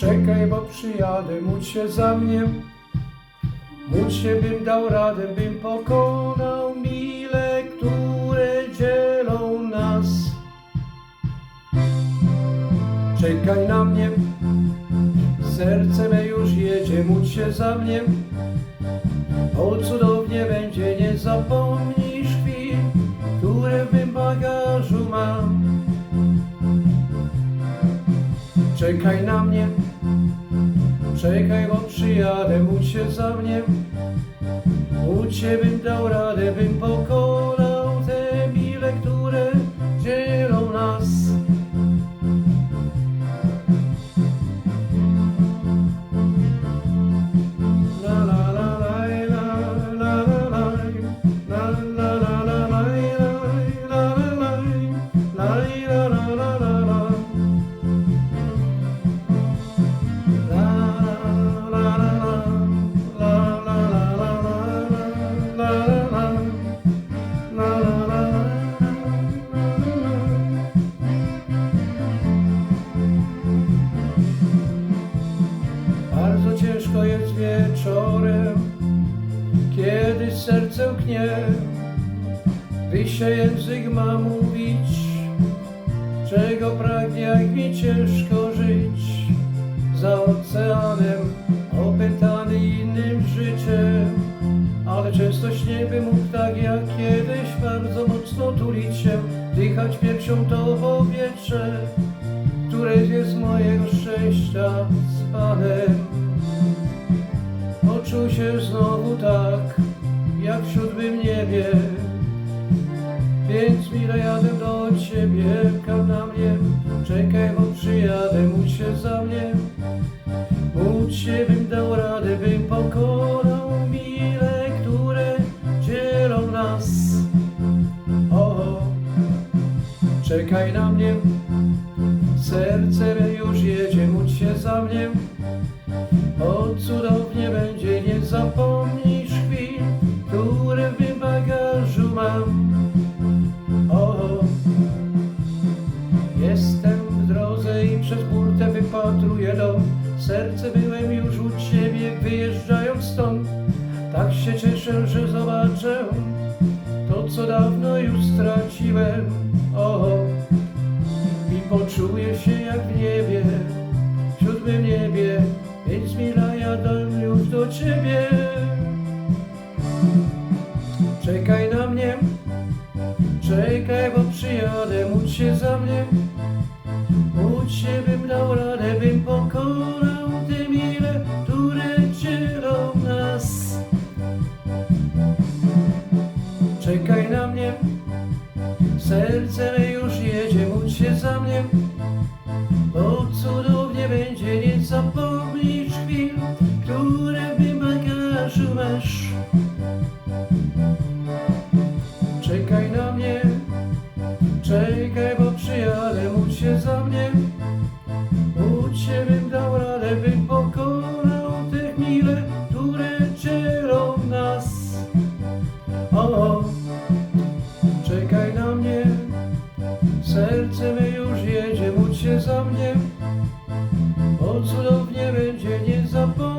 Czekaj, bo przyjadę, módl się za mnie. Módl się, bym dał radę, bym pokonał mile, które dzielą nas. Czekaj na mnie, serce me już jedzie, módl się za mnie. Czekaj na mnie, czekaj, bo przyjadę, módl się za mnie. Się, bym dał radę, bym pokonał kiedy serce łknie, gdy się język ma mówić, czego pragnie, jak mi ciężko żyć. Za oceanem, opętany innym życiem, ale często śnię by mógł tak jak kiedyś bardzo mocno tulić się, dychać piersią to powietrze, które jest mojego szczęścia z Panem. Poczuł się znowu tak, jak w siódmym niebie, więc mile jadę do ciebie, czekam na mnie, czekaj, bo przyjadę, módl się za mnie. Módl się, bym dał radę, bym pokonał mile, które dzielą nas. O, czekaj na mnie, serce już jedzie, módl się za mnie. O, cudownie będzie, zapomnisz chwil, które w bagażu mam. O, jestem w drodze i przez burtę wypatruję dom. Serce byłem już u ciebie, wyjeżdżając stąd. Tak się cieszę, że zobaczę to, co dawno już straciłem. O, i poczuję się jak w niebie, w siódmym niebie, przyjadę, módl się za mnie. Módl się, bym dał radę, bym pokonał te mile, które dzielą nas. Czekaj na mnie, serce już jedzie, módl się za mnie. is above.